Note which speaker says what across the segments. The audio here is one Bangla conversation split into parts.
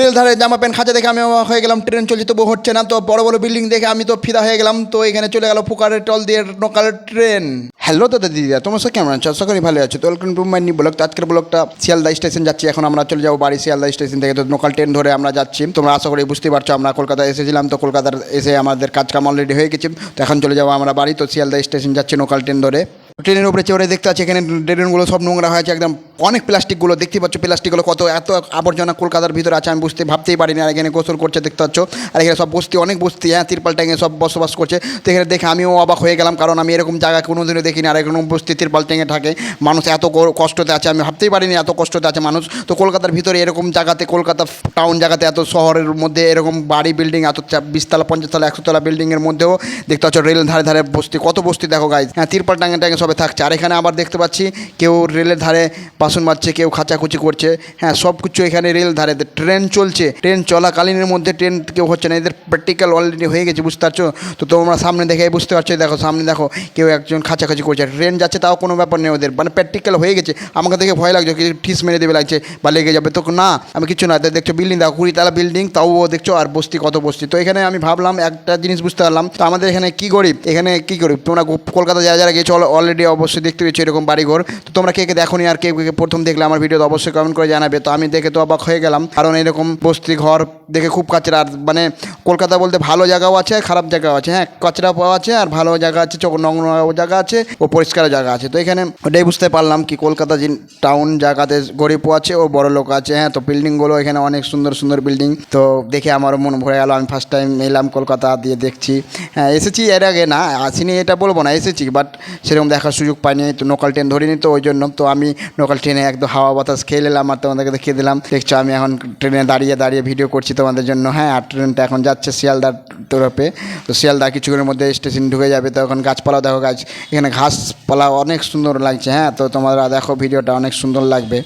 Speaker 1: রেল ধারে জামা প্যান্ট খাঁচা দেখে আমি হয়ে গেলাম, ট্রেন চলছে তবু হচ্ছে না। তো বড় বড় বিল্ডিং দেখে আমি তো ফিদা হয়ে গেলাম, তো এখানে চলে গেল ফুকারের টল দিয়ে লোকাল ট্রেন। হ্যালো দাদা দিদিরা তোমার সাথে কেমন আছো? আশা করি ভালো আছো। তো welcome to my new blog তো আজকের ব্লগটা শিয়ালদা স্টেশন যাচ্ছি, এখন আমরা চলে যাব বাড়ি শিয়ালদা স্টেশন থেকে। তো লোকাল ট্রেন ধরে আমরা যাচ্ছি। তোমরা আশা করি বুঝতে পারছ, আমরা কলকাতায় এসেছিলাম। তো কলকাতার এসে আমাদের কাজ কাম অলরেডি হয়ে গেছে। তো এখন চলে যাব আমরা বাড়ি। তো শিয়ালদা স্টেশন যাচ্ছি লোকাল ট্রেন ধরে। ট্রেনের উপরে চেপে দেখতে আছে এখানে ট্রেনগুলো সব নোংরা হয়েছে, একদম অনেক প্লাস্টিকগুলো দেখতে পাচ্ছ প্লাস্টিকগুলো কত, এত আবর্জনা কলকাতার ভিতরে আছে, আমি বুঝতে ভাবতেই পারিনি। আর এখানে গোসল করছে, দেখতে পাচ্ছ? আর এখানে সব বস্তি, অনেক বস্তি হ্যাঁ তিরপাল ট্যাঙ্গে সব বসবাস করছে। তো এখানে দেখে আমিও অবাক হয়ে গেলাম, কারণ আমি এরকম জায়গা কোনোদিনও দেখিনি। আর এরকম বস্তি তিরপাল ট্যাঙ্গে থাকে, মানুষ এত কষ্টতে আছে, আমি ভাবতেই পারিনি এত কষ্টতে আছে মানুষ। তো কলকাতার ভিতরে এরকম জায়গাতে, কলকাতা টাউন জায়গাতে, এত শহরের মধ্যে এরকম বাড়ি, বিল্ডিং, এত বিশতলা, পঞ্চাশতলা, একশোতলা বিল্ডিংয়ের মধ্যেও দেখতে পাচ্ছ রেল ধারে ধারে বস্তি, কত বস্তি দেখো গাইজ হ্যাঁ তিরপাল টাঙ্গে টাঙ্গে সবে থাকছে। আর এখানে আবার দেখতে পাচ্ছি, কেউ রেলের ধারে বাসন মারছে কেউ খাঁচাখুচি করছে। হ্যাঁ সব কিছু এখানে রেল ধারে। ট্রেন চলছে। ট্রেন চলাকালীনের মধ্যে ট্রেন কেউ হচ্ছে না। এদের প্র্যাকটিক্যাল অলরেডি হয়ে গেছে, বুঝতে পারছ? তো তোমরা সামনে দেখে বুঝতে পারছ দেখো, সামনে দেখো, কেউ একজন খাঁচাখাচি করছে। ট্রেন যাচ্ছে তাও কোনো ব্যাপার নেই ওদের। মানে প্র্যাকটিক্যাল হয়ে গেছে। আমাকে দেখে ভয় লাগছে, কিছু ঠিস মেরে দেবে লাগছে বা লেগে যাবে। তো না, আমি কিছু না। দেখছ বিল্ডিং দেখো, কুড়িতলা বিল্ডিং তাও দেখছ আর বস্তি, কত বস্তি। তো এখানে আমি ভাবলাম একটা জিনিস বুঝতে পারলাম। তো আমাদের এখানে কি গরিব? এখানে কি গরিব? তোমরা কলকাতা যারা যারা গেছো, অলরেডি অবশ্যই দেখতে পেয়েছ এরকম বাড়িঘর। তো তোমরা কে কে দেখো আর কে কে প্রথম দেখলে আমার ভিডিওতে অবশ্যই কমেন্ট করে জানাবে। তো আমি দেখে তো অবাক হয়ে গেলাম। কারণ এরকম বস্তি ঘর দেখে খুব কাচরা আর মানে কলকাতা বলতে ভালো জায়গাও আছে, খারাপ জায়গাও আছে। হ্যাঁ কাচরা পাওয়া আছে আর ভালো জায়গা আছে চোখ নোংরা জায়গা আছে ও পরিষ্কার জায়গা আছে। তো এখানে ওটাই বুঝতে পারলাম কি কলকাতা যে টাউন জায়গাতে গরিবও আছে ও বড় লোক আছে। হ্যাঁ তো বিল্ডিংগুলো এখানে অনেক সুন্দর সুন্দর বিল্ডিং তো দেখে আমারও মন ভরে গেল। আমি ফার্স্ট টাইম এলাম কলকাতা দিয়ে দেখছি। হ্যাঁ এসেছি এর আগে না, আসিনি এটা বলব না, এসেছি। বাট সেরকম দেখার সুযোগ পাইনি, তো লোকাল ট্রেন ধরিনি তো ওই জন্য। তো আমি লোকাল ট্রেনে একদম হাওয়া বাতাস খেয়ে নিলাম আর তোমাদেরকে দেখিয়ে দিলাম। দেখছ, আমি এখন ট্রেনে দাঁড়িয়ে দাঁড়িয়ে ভিডিও করছি তোমাদের জন্য। হ্যাঁ আর ট্রেনটা এখন যাচ্ছে শিয়ালদার তরফে। তো শিয়ালদা কিছুক্ষণের মধ্যে স্টেশন ঢুকে যাবে। তো এখন গাছপালা দেখো, গাছ এখানে ঘাসপালা অনেক সুন্দর লাগছে। হ্যাঁ তো তোমরা দেখো ভিডিওটা অনেক সুন্দর লাগবে।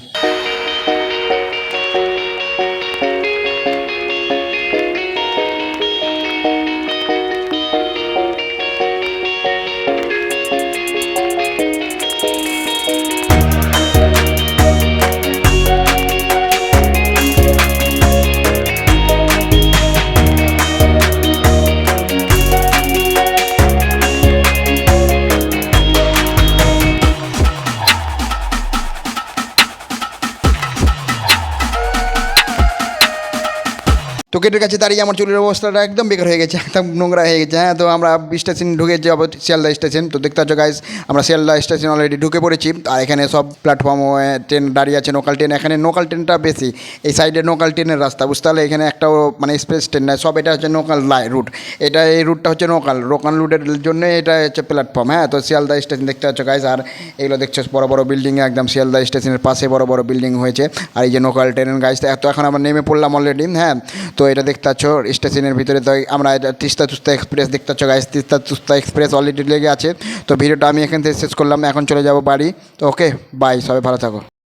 Speaker 1: তো গেটের কাছে দাঁড়িয়ে আমার চুলের অবস্থাটা একদম বেকার হয়ে গেছে, একদম নোংরা হয়ে গেছে। হ্যাঁ তো আমরা স্টেশন ঢুকে যাব শিয়ালদা স্টেশন। তো দেখতে পাচ্ছ গাইজ আমরা শিয়ালদা স্টেশন অলরেডি ঢুকে পড়েছি। আর এখানে সব প্ল্যাটফর্ম ট্রেন দাঁড়িয়ে আছে লোকাল ট্রেন এখানে লোকাল ট্রেনটা বেশি, এই সাইডে লোকাল ট্রেনের রাস্তা। বুঝতে পারলে এখানে একটাও মানে এক্সপ্রেস ট্রেন নয় সব এটা হচ্ছে লোকাল লাই রুট এটা এই রুটটা হচ্ছে লোকাল লোকাল রুটের জন্য এটা হচ্ছে প্ল্যাটফর্ম হ্যাঁ তো শিয়ালদা স্টেশন দেখতে পাচ্ছ গাইজ আর এগুলো দেখছ বড় বড় বিল্ডিং একদম শিয়ালদা স্টেশনের পাশে বড় বড় বিল্ডিং হয়েছে। আর এই যে লোকাল ট্রেনের গাইজ তো এখন আমরা নেমে পড়লাম অলরেডি হ্যাঁ তো এটা দেখতেছ, স্টেশনের ভিতরে তো আমরা এটা তিস্তা তুস্তা এক্সপ্রেস দেখতেছ গাইস তিস্তা তুস্তা এক্সপ্রেস অলরেডি লেগে আছে। তো ভিডিওটা আমি এখান থেকে শেষ করলাম, এখন চলে যাব বাড়ি। তো ওকে বাই সবাই ভালো থাকো।